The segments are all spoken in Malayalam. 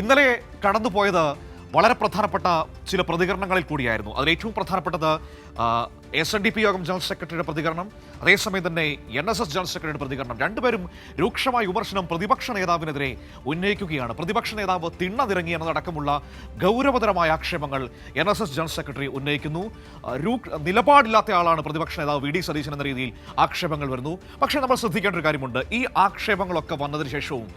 ഇന്നലെ കടന്നുപോയത് വളരെ പ്രധാനപ്പെട്ട ചില പ്രതികരണങ്ങളിൽ കൂടിയായിരുന്നു. അതിൽ ഏറ്റവും പ്രധാനപ്പെട്ടത് എസ് എൻ ഡി പി യോഗം ജനറൽ സെക്രട്ടറിയുടെ പ്രതികരണം അതേസമയം തന്നെ എൻ എസ് എസ് ജനറൽ സെക്രട്ടറിയുടെ പ്രതികരണം. രണ്ടുപേരും രൂക്ഷമായ വിമർശനം പ്രതിപക്ഷ നേതാവിനെതിരെ ഉന്നയിക്കുകയാണ്. പ്രതിപക്ഷ നേതാവ് തിണ്ണതിറങ്ങി എന്നതടക്കമുള്ള ഗൗരവതരമായ ആക്ഷേപങ്ങൾ N S S general secretary ഉന്നയിക്കുന്നു. നിലപാടില്ലാത്ത ആളാണ് പ്രതിപക്ഷ നേതാവ് വി ഡി സതീശൻ എന്ന രീതിയിൽ ആക്ഷേപങ്ങൾ വരുന്നു. പക്ഷേ നമ്മൾ ശ്രദ്ധിക്കേണ്ട ഒരു കാര്യമുണ്ട്. ഈ ആക്ഷേപങ്ങളൊക്കെ വന്നതിന് ശേഷവും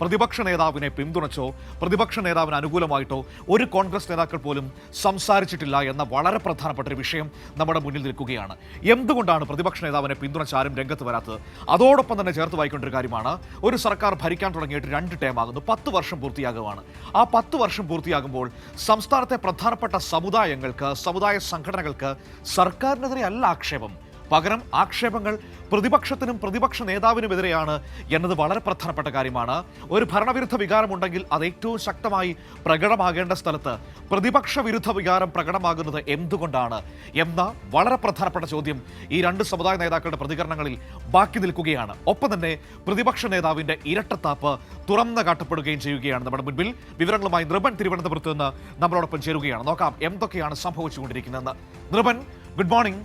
പ്രതിപക്ഷ നേതാവിനെ പിന്തുണച്ചോ പ്രതിപക്ഷ നേതാവിന് അനുകൂലമായിട്ടോ ഒരു കോൺഗ്രസ് നേതാക്കൾ പോലും സംസാരിച്ചിട്ടില്ല എന്ന വളരെ പ്രധാനപ്പെട്ട ഒരു വിഷയം നമ്മുടെ മുന്നിൽ നിൽക്കുകയാണ്. എന്തുകൊണ്ടാണ് പ്രതിപക്ഷ നേതാവിനെ പിന്തുണച്ച് ആരും രംഗത്ത് വരാത്തത്? അതോടൊപ്പം തന്നെ ചേർത്ത് വായിക്കേണ്ട ഒരു കാര്യമാണ് ഒരു സർക്കാർ ഭരിക്കാൻ തുടങ്ങിയിട്ട് രണ്ട് ടേമാകുന്നു പത്ത് വർഷം പൂർത്തിയാകുവാണ്. ആ പത്ത് വർഷം പൂർത്തിയാകുമ്പോൾ സംസ്ഥാനത്തെ പ്രധാനപ്പെട്ട സമുദായങ്ങൾക്ക് സമുദായ സംഘടനകൾക്ക് സർക്കാരിനെതിരെ അല്ല ആക്ഷേപം. പകരം ആക്ഷേപങ്ങൾ പ്രതിപക്ഷത്തിനും പ്രതിപക്ഷ നേതാവിനുമെതിരെയാണ് എന്നത് വളരെ പ്രധാനപ്പെട്ട കാര്യമാണ്. ഒരു ഭരണവിരുദ്ധ വികാരമുണ്ടെങ്കിൽ അത് ഏറ്റവും ശക്തമായി പ്രകടമാകേണ്ട സ്ഥലത്ത് പ്രതിപക്ഷ വിരുദ്ധ വികാരം പ്രകടമാകുന്നത് എന്തുകൊണ്ടാണ്? എന്ന വളരെ പ്രധാനപ്പെട്ട ചോദ്യം ഈ രണ്ട് സമുദായ നേതാക്കളുടെ പ്രതികരണങ്ങളിൽ ബാക്കി നിൽക്കുകയാണ്. ഒപ്പം തന്നെ പ്രതിപക്ഷ നേതാവിന്റെ ഇരട്ടത്താപ്പ് തുറന്നു കാട്ടപ്പെടുകയും ചെയ്യുകയാണ് നമ്മുടെ മുൻപിൽ. വിവരങ്ങളുമായി നൃപൻ തിരുവനന്തപുരത്ത് നിന്ന് നമ്മളോടൊപ്പം ചേരുകയാണ്. നോക്കാം എന്തൊക്കെയാണ് സംഭവിച്ചുകൊണ്ടിരിക്കുന്നതെന്ന്. നൃപൻ ഗുഡ് മോർണിംഗ്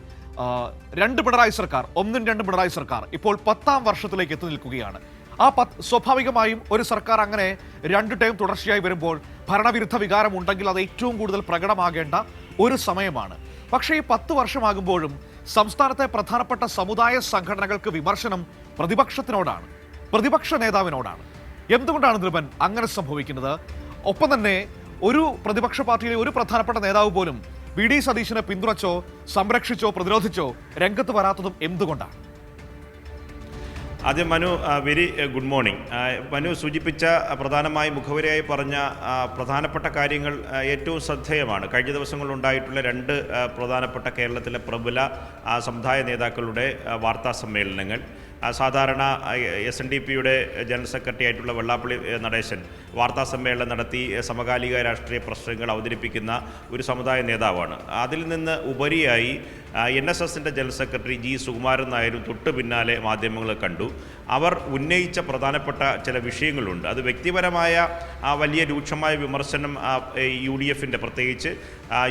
രണ്ട് പിണറായി സർക്കാർ ഒന്നും രണ്ടും പിണറായി സർക്കാർ ഇപ്പോൾ പത്താം വർഷത്തിലേക്ക് എത്തി നിൽക്കുകയാണ്. ആ പത്ത് സ്വാഭാവികമായും ഒരു സർക്കാർ അങ്ങനെ രണ്ട് ടൈം തുടർച്ചയായി വരുമ്പോൾ ഭരണവിരുദ്ധ വികാരം ഉണ്ടെങ്കിൽ അത് ഏറ്റവും കൂടുതൽ പ്രകടമാകേണ്ട ഒരു സമയമാണ്. പക്ഷേ ഈ പത്ത് വർഷമാകുമ്പോഴും സംസ്ഥാനത്തെ പ്രധാനപ്പെട്ട സമുദായ സംഘടനകൾക്ക് വിമർശനം പ്രതിപക്ഷത്തിനോടാണ് പ്രതിപക്ഷ നേതാവിനോടാണ്. എന്തുകൊണ്ടാണ് ധ്രുവൻ അങ്ങനെ സംഭവിക്കുന്നത്? ഒപ്പം തന്നെ ഒരു പ്രതിപക്ഷ പാർട്ടിയിലെ ഒരു പ്രധാനപ്പെട്ട നേതാവ് പോലും വി ഡി സതീശനെ പിന്തുണച്ചോ സംരക്ഷിച്ചോ പ്രതിരോധിച്ചോ രംഗത്ത് വരാത്തതും എന്തുകൊണ്ടാണ്? ആദ്യം Manu very good morning. Manu സൂചിപ്പിച്ച പ്രധാനമായി മുഖവരിയായി പറഞ്ഞ പ്രധാനപ്പെട്ട കാര്യങ്ങൾ ഏറ്റവും ശ്രദ്ധേയമാണ്. കഴിഞ്ഞ ദിവസങ്ങളിലുണ്ടായിട്ടുള്ള രണ്ട് പ്രധാനപ്പെട്ട കേരളത്തിലെ പ്രബല സമുദായ നേതാക്കളുടെ വാർത്താ സമ്മേളനങ്ങൾ. സാധാരണ എസ് എൻ ഡി പിയുടെ ജനറൽ സെക്രട്ടറി ആയിട്ടുള്ള വെള്ളാപ്പള്ളി നടേശൻ വാർത്താ സമ്മേളനം നടത്തി സമകാലിക രാഷ്ട്രീയ പ്രശ്നങ്ങൾ അവതരിപ്പിക്കുന്ന ഒരു സമുദായ നേതാവാണ്. അതിൽ നിന്ന് ഉപരിയായി എൻ എസ് എസിന്റെ ജനറൽ സെക്രട്ടറി ജി സുകുമാരൻ നായരും തൊട്ട് പിന്നാലെ മാധ്യമങ്ങൾ കണ്ടു. അവർ ഉന്നയിച്ച പ്രധാനപ്പെട്ട ചില വിഷയങ്ങളുണ്ട്. അത് വ്യക്തിപരമായ ആ വലിയ രൂക്ഷമായ വിമർശനം യു ഡി എഫിന്റെ പ്രത്യേകിച്ച്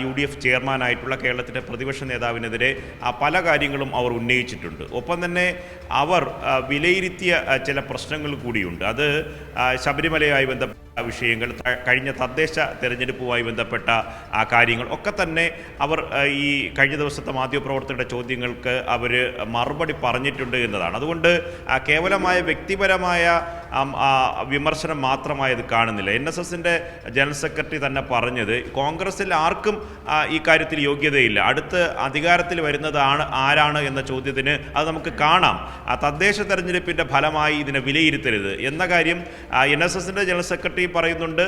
യു ഡി എഫ് ചെയർമാനായിട്ടുള്ള കേരളത്തിന്റെ പ്രതിപക്ഷ നേതാവിനെതിരെ പല കാര്യങ്ങളും അവർ ഉന്നയിച്ചിട്ടുണ്ട്. ഒപ്പം തന്നെ അവർ വിലയിരുത്തിയ ചില പ്രശ്നങ്ങൾ കൂടിയുണ്ട്. അത് ശബരിമലയുമായി ബന്ധപ്പെട്ട വിഷയങ്ങൾ കഴിഞ്ഞ തദ്ദേശ തെരഞ്ഞെടുപ്പുമായി ബന്ധപ്പെട്ട ആ കാര്യങ്ങൾ ഒക്കെ തന്നെ അവർ ഈ കഴിഞ്ഞ ദിവസത്തെ മാധ്യമപ്രവർത്തകരുടെ ചോദ്യങ്ങൾക്ക് അവർ മറുപടി പറഞ്ഞിട്ടുണ്ട് എന്നതാണ്. അതുകൊണ്ട് കേവലമായ വ്യക്തിപരമായ വിമർശനം മാത്രമായി ഇത് കാണുന്നില്ല. എൻ എസ് എസിന്റെ ജനറൽ സെക്രട്ടറി തന്നെ പറഞ്ഞത് കോൺഗ്രസിൽ ആർക്കും ഈ കാര്യത്തിൽ യോഗ്യതയില്ല. അടുത്ത് അധികാരത്തിൽ വരുന്നതാണ് ആരാണ് എന്ന ചോദ്യത്തിന് അത് നമുക്ക് കാണാം. തദ്ദേശ തെരഞ്ഞെടുപ്പിന്റെ ഫലമായി ഇതിനെ വിലയിരുത്തരുത്. എന്ന കാര്യം എൻ എസ് എസിന്റെ ജനറൽ സെക്രട്ടറി പറയുന്നുണ്ട്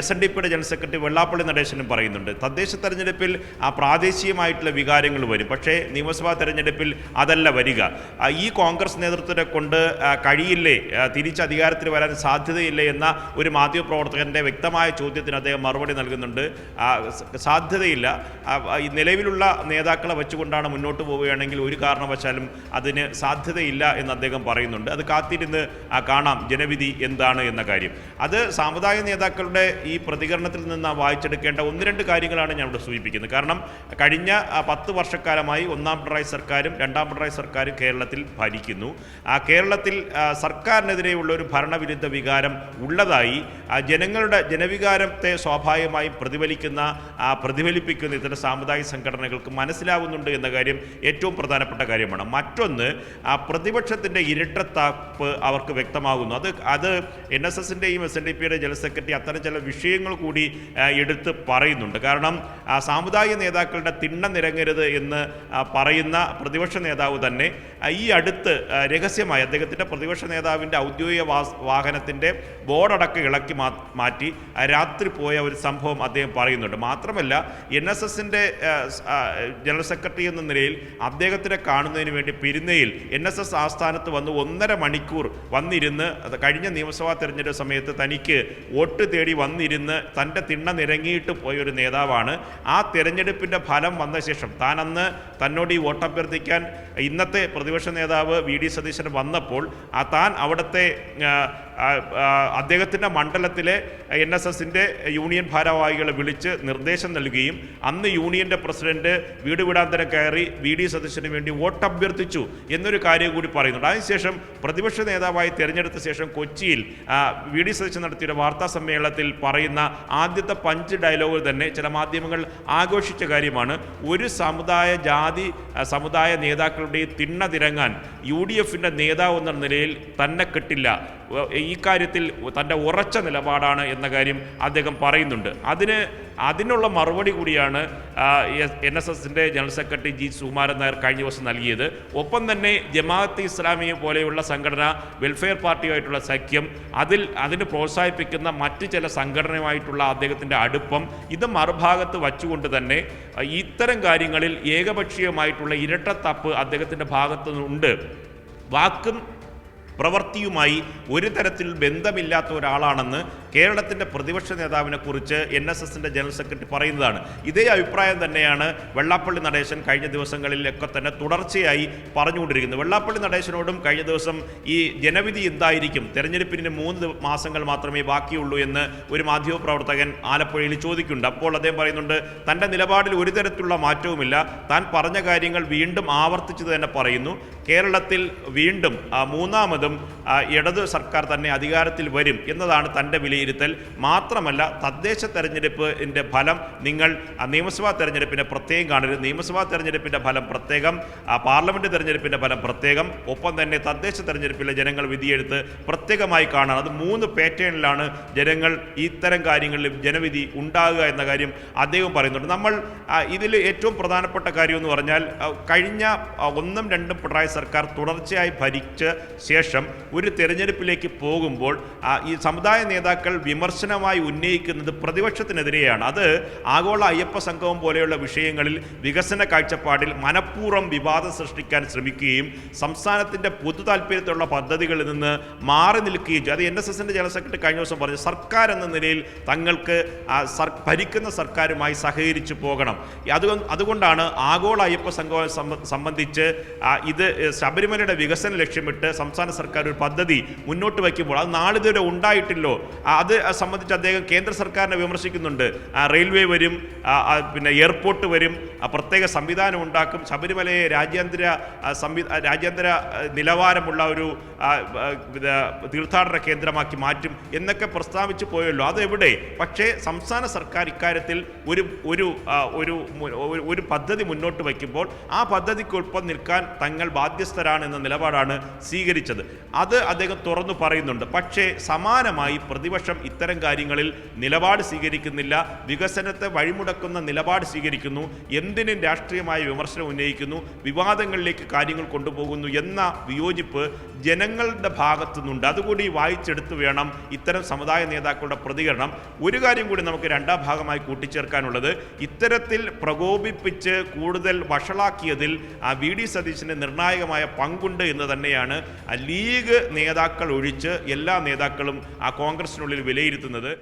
എസ് എൻ ഡി പിയുടെ ജനറൽ സെക്രട്ടറി വെള്ളാപ്പള്ളി നടേശനും പറയുന്നുണ്ട് തദ്ദേശ തെരഞ്ഞെടുപ്പിൽ ആ പ്രാദേശികമായിട്ടുള്ള വികാരങ്ങൾ വരും. പക്ഷേ നിയമസഭാ തെരഞ്ഞെടുപ്പിൽ അതല്ല വരിക. ഈ കോൺഗ്രസ് നേതൃത്വത്തെ കൊണ്ട് കഴിയില്ലേ? ആ, അധികാരത്തിൽ വരാൻ സാധ്യതയില്ല എന്ന ഒരു മാധ്യമപ്രവർത്തകന്റെ വ്യക്തമായ ചോദ്യത്തിന് അദ്ദേഹം മറുപടി നൽകുന്നുണ്ട്. സാധ്യതയില്ല. നിലവിലുള്ള നേതാക്കളെ വെച്ചുകൊണ്ടാണ് മുന്നോട്ട് പോവുകയാണെങ്കിൽ ഒരു കാരണവശാലും അതിന് സാധ്യതയില്ല എന്ന് അദ്ദേഹം പറയുന്നുണ്ട്. അത് കാത്തിരുന്ന് കാണാം ജനവിധി എന്താണ് എന്ന കാര്യം. അത് സാമുദായിക നേതാക്കളുടെ ഈ പ്രതികരണത്തിൽ നിന്ന് വായിച്ചെടുക്കേണ്ട ഒന്ന് രണ്ട് കാര്യങ്ങളാണ് ഞാൻ ഇവിടെ സൂചിപ്പിക്കുന്നത്. കാരണം കഴിഞ്ഞ പത്ത് വർഷക്കാലമായി ഒന്നാം പിണറായി സർക്കാരും രണ്ടാം പിണറായി സർക്കാരും കേരളത്തിൽ ഭരിക്കുന്നു. ആ കേരളത്തിൽ ആ, സർക്കാരിനെതിരെയുള്ള ഒരു ഭരണവിരുദ്ധ വികാരം ഉള്ളതായി ആ, ജനങ്ങളുടെ ജനവികാരത്തെ സ്വാഭാവികമായും പ്രതിഫലിക്കുന്ന പ്രതിഫലിപ്പിക്കുന്ന ഇത്തരം സാമുദായിക സംഘടനകൾക്ക് മനസ്സിലാവുന്നുണ്ട് എന്ന കാര്യം ഏറ്റവും പ്രധാനപ്പെട്ട കാര്യമാണ്. മറ്റൊന്ന് ആ പ്രതിപക്ഷത്തിന്റെ ഇരട്ടത്താപ്പ് അവർക്ക് വ്യക്തമാകുന്നു. അത് അത് എൻ എസ് എസിന്റെയും എസ് എൻ ഡി പിയുടെ ജനറൽ സെക്രട്ടറി അത്തരം ചില വിഷയങ്ങൾ കൂടി എടുത്ത് പറയുന്നുണ്ട്. കാരണം ആ, സാമുദായിക നേതാക്കളുടെ തിണ്ണ നിരങ്ങരുത് എന്ന് പറയുന്ന പ്രതിപക്ഷ നേതാവ് തന്നെ ഈ അടുത്ത് രഹസ്യമായി അദ്ദേഹത്തിന്റെ പ്രതിപക്ഷ നേതാവിന്റെ ഔദ്യോഗിക വാസ് വാഹനത്തിന്റെ ബോർഡടക്കം ഇളക്കി മാറ്റി രാത്രി പോയ ഒരു സംഭവം അദ്ദേഹം പറയുന്നുണ്ട്. മാത്രമല്ല എൻ എസ് എസിന്റെ ജനറൽ സെക്രട്ടറി എന്ന നിലയിൽ അദ്ദേഹത്തിനെ കാണുന്നതിന് വേണ്ടി പിരുന്നയിൽ എൻ എസ് എസ് ആസ്ഥാനത്ത് വന്ന് ഒന്നര മണിക്കൂർ വന്നിരുന്ന് കഴിഞ്ഞ നിയമസഭാ തെരഞ്ഞെടുപ്പ് സമയത്ത് തനിക്ക് വോട്ട് തേടി വന്നിരുന്ന് തന്റെ തിണ്ണ നിരങ്ങിയിട്ട് പോയൊരു നേതാവാണ്. ആ തെരഞ്ഞെടുപ്പിന്റെ ഫലം വന്ന ശേഷം താൻ അന്ന് തന്നോട് ഈ വോട്ടഭ്യർത്ഥിക്കാൻ ഇന്നത്തെ പ്രതിപക്ഷ നേതാവ് വി ഡി സതീശൻ വന്നപ്പോൾ ആ താൻ അവിടുത്തെ Yeah. അദ്ദേഹത്തിന്റെ മണ്ഡലത്തിലെ എൻ എസ് എസിന്റെ യൂണിയൻ ഭാരവാഹികളെ വിളിച്ച് നിർദ്ദേശം നൽകുകയും അന്ന് യൂണിയന്റെ പ്രസിഡന്റ് വീട് വീടാന്തരം കയറി വി ഡി സതീശന് വേണ്ടി വോട്ട് അഭ്യർത്ഥിച്ചു എന്നൊരു കാര്യം കൂടി പറയുന്നുണ്ട്. അതിനുശേഷം പ്രതിപക്ഷ നേതാവായി തിരഞ്ഞെടുത്ത ശേഷം കൊച്ചിയിൽ വി ഡി സതീശൻ നടത്തിയ വാർത്താ സമ്മേളനത്തിൽ പറയുന്ന ആദ്യത്തെ പഞ്ച് ഡയലോഗ് തന്നെ ചില മാധ്യമങ്ങൾ ആഘോഷിച്ച കാര്യമാണ്. ഒരു സമുദായ ജാതി സമുദായ നേതാക്കളുടെ തിണ്ണ തിരങ്ങാൻ യു ഡി എഫിന്റെ നേതാവ് എന്ന നിലയിൽ തന്നെ കിട്ടില്ല. ഈ കാര്യത്തിൽ തന്റെ ഉറച്ച നിലപാടാണ് എന്ന കാര്യം അദ്ദേഹം പറയുന്നുണ്ട്. അതിന് അതിനുള്ള മറുപടി കൂടിയാണ് എൻ എസ് എസിന്റെ general secretary G Sukumaran Nair കഴിഞ്ഞ ദിവസം നൽകിയത്. ഒപ്പം തന്നെ ജമാഅത്ത് ഇസ്ലാമിയ പോലെയുള്ള സംഘടന വെൽഫെയർ പാർട്ടിയുമായിട്ടുള്ള സഖ്യം അതിൽ അതിന് പ്രോത്സാഹിപ്പിക്കുന്ന മറ്റ് ചില സംഘടനയുമായിട്ടുള്ള അദ്ദേഹത്തിന്റെ അടുപ്പം ഇത് മറുഭാഗത്ത് വച്ചുകൊണ്ട് തന്നെ ഇത്തരം കാര്യങ്ങളിൽ ഏകപക്ഷീയമായിട്ടുള്ള ഇരട്ടത്തപ്പ് അദ്ദേഹത്തിന്റെ ഭാഗത്തു നിന്നുണ്ട് വാക്കും പ്രവൃത്തിയുമായി ഒരു തരത്തിൽ ബന്ധമില്ലാത്ത ഒരാളാണെന്ന് കേരളത്തിന്റെ പ്രതിപക്ഷ നേതാവിനെ കുറിച്ച് എൻ എസ് എസിന്റെ ജനറൽ സെക്രട്ടറി പറയുന്നതാണ്. ഇതേ അഭിപ്രായം തന്നെയാണ് വെള്ളാപ്പള്ളി നടേശൻ കഴിഞ്ഞ ദിവസങ്ങളിലൊക്കെ തന്നെ തുടർച്ചയായി പറഞ്ഞുകൊണ്ടിരിക്കുന്നത്. വെള്ളാപ്പള്ളി നടേശനോടും കഴിഞ്ഞ ദിവസം ഈ ജനവിധി എന്തായിരിക്കും? തെരഞ്ഞെടുപ്പിന് മൂന്ന് മാസങ്ങൾ മാത്രമേ ബാക്കിയുള്ളൂ എന്ന് ഒരു മാധ്യമപ്രവർത്തകൻ ആലപ്പുഴയിൽ ചോദിക്കുന്നുണ്ട്. അപ്പോൾ അദ്ദേഹം പറയുന്നുണ്ട് തന്റെ നിലപാടിൽ ഒരു തരത്തിലുള്ള മാറ്റവുമില്ല. താൻ പറഞ്ഞ കാര്യങ്ങൾ വീണ്ടും ആവർത്തിച്ചു തന്നെ പറയുന്നു. കേരളത്തിൽ വീണ്ടും മൂന്നാമതും ആ, ഇടത് സർക്കാർ തന്നെ അധികാരത്തിൽ വരും എന്നതാണ് തന്റെ വിലയിരുത്തൽ. മാത്രമല്ല തദ്ദേശ തെരഞ്ഞെടുപ്പിന്റെ ഫലം നിങ്ങൾ നിയമസഭാ തെരഞ്ഞെടുപ്പിനെ പ്രത്യേകം കാണരുത്. നിയമസഭാ തെരഞ്ഞെടുപ്പിന്റെ ഫലം പ്രത്യേകം പാർലമെന്റ് തെരഞ്ഞെടുപ്പിന്റെ ഫലം പ്രത്യേകം. ഒപ്പം തന്നെ തദ്ദേശ തെരഞ്ഞെടുപ്പിലെ ജനങ്ങൾ വിധിയെടുത്ത് പ്രത്യേകമായി കാണാൻ. അത് മൂന്ന് പാറ്റേണിലാണ് ജനങ്ങൾ ഇത്തരം കാര്യങ്ങളിൽ ജനവിധി ഉണ്ടാകുക എന്ന കാര്യം അദ്ദേഹം പറയുന്നുണ്ട്. നമ്മൾ ഇതിൽ ഏറ്റവും പ്രധാനപ്പെട്ട കാര്യം എന്ന് പറഞ്ഞാൽ കഴിഞ്ഞ ഒന്നും രണ്ടും പിണറായി സർക്കാർ തുടർച്ചയായി ഭരിച്ച ശേഷം ഒരു തെരഞ്ഞെടുപ്പിലേക്ക് പോകുമ്പോൾ ഈ സമുദായ നേതാക്കൾ വിമർശനമായി ഉന്നയിക്കുന്നത് പ്രതിപക്ഷത്തിനെതിരെയാണ്. അത് ആഗോള അയ്യപ്പ സംഘവും പോലെയുള്ള വിഷയങ്ങളിൽ വികസന കാഴ്ചപ്പാടിൽ മനഃപൂർവം വിവാദം സൃഷ്ടിക്കാൻ ശ്രമിക്കുകയും സംസ്ഥാനത്തിന്റെ പൊതു താല്പര്യത്തിലുള്ള പദ്ധതികളിൽ നിന്ന് മാറി നിൽക്കുകയും അത് എൻ എസ് എസിന്റെ ജനറൽ സെക്രട്ടറി കഴിഞ്ഞ ദിവസം പറഞ്ഞു സർക്കാർ എന്ന നിലയിൽ തങ്ങൾക്ക് ഭരിക്കുന്ന സർക്കാരുമായി സഹകരിച്ചു പോകണം. അത് അതുകൊണ്ടാണ് ആഗോള അയ്യപ്പ സംഘം സംബന്ധിച്ച് ഇത് ശബരിമലയുടെ വികസന ലക്ഷ്യമിട്ട് സംസ്ഥാന സർക്കാർ ഒരു പദ്ധതി മുന്നോട്ട് വയ്ക്കുമ്പോൾ അത് നാളിതുവരെ ഉണ്ടായിട്ടില്ലോ. അത് സംബന്ധിച്ച് അദ്ദേഹം കേന്ദ്ര സർക്കാരിനെ വിമർശിക്കുന്നുണ്ട്. റെയിൽവേ വരും പിന്നെ എയർപോർട്ട് വരും പ്രത്യേക സംവിധാനം ഉണ്ടാക്കും. ശബരിമലയെ രാജ്യാന്തര രാജ്യാന്തര നിലവാരമുള്ള ഒരു തീർത്ഥാടന കേന്ദ്രമാക്കി മാറ്റും എന്നൊക്കെ പ്രസ്താവിച്ചു പോയല്ലോ. അതെവിടെ? പക്ഷേ സംസ്ഥാന സർക്കാർ ഇക്കാര്യത്തിൽ ഒരു ഒരു ഒരു- ഒരു പദ്ധതി മുന്നോട്ട് വയ്ക്കുമ്പോൾ ആ പദ്ധതിക്കൊപ്പം നിൽക്കാൻ തങ്ങൾ ബാധ്യസ്ഥരാണ് എന്ന നിലപാടാണ് സ്വീകരിച്ചത്. അത് അദ്ദേഹം തുറന്നു പറയുന്നുണ്ട്. പക്ഷേ സമാനമായി പ്രതിപക്ഷം ഇത്തരം കാര്യങ്ങളിൽ നിലപാട് സ്വീകരിക്കുന്നില്ല. വികസനത്തെ വഴിമുടക്കുന്ന നിലപാട് സ്വീകരിക്കുന്നു. എന്തിനും രാഷ്ട്രീയമായ വിമർശനം ഉന്നയിക്കുന്നു. വിവാദങ്ങളിലേക്ക് കാര്യങ്ങൾ കൊണ്ടുപോകുന്നു എന്ന വിയോജിപ്പ് ജനങ്ങളുടെ ഭാഗത്തു നിന്നുണ്ട് അതുകൂടി വായിച്ചെടുത്ത് വേണം ഇത്തരം സമുദായ നേതാക്കളുടെ പ്രതികരണം. ഒരു കാര്യം കൂടി നമുക്ക് രണ്ടാം ഭാഗമായി കൂട്ടിച്ചേർക്കാനുള്ളത്. ഇത്തരത്തിൽ പ്രകോപിപ്പിച്ച് കൂടുതൽ വഷളാക്കിയതിൽ ആ വി ഡി സതീശന് നിർണായകമായ പങ്കുണ്ട് എന്ന് തന്നെയാണ് ആ ലീഗ് നേതാക്കൾ ഒഴിച്ച് എല്ലാ നേതാക്കളും ആ കോൺഗ്രസിനുള്ളിൽ വിലയിരുത്തുന്നത്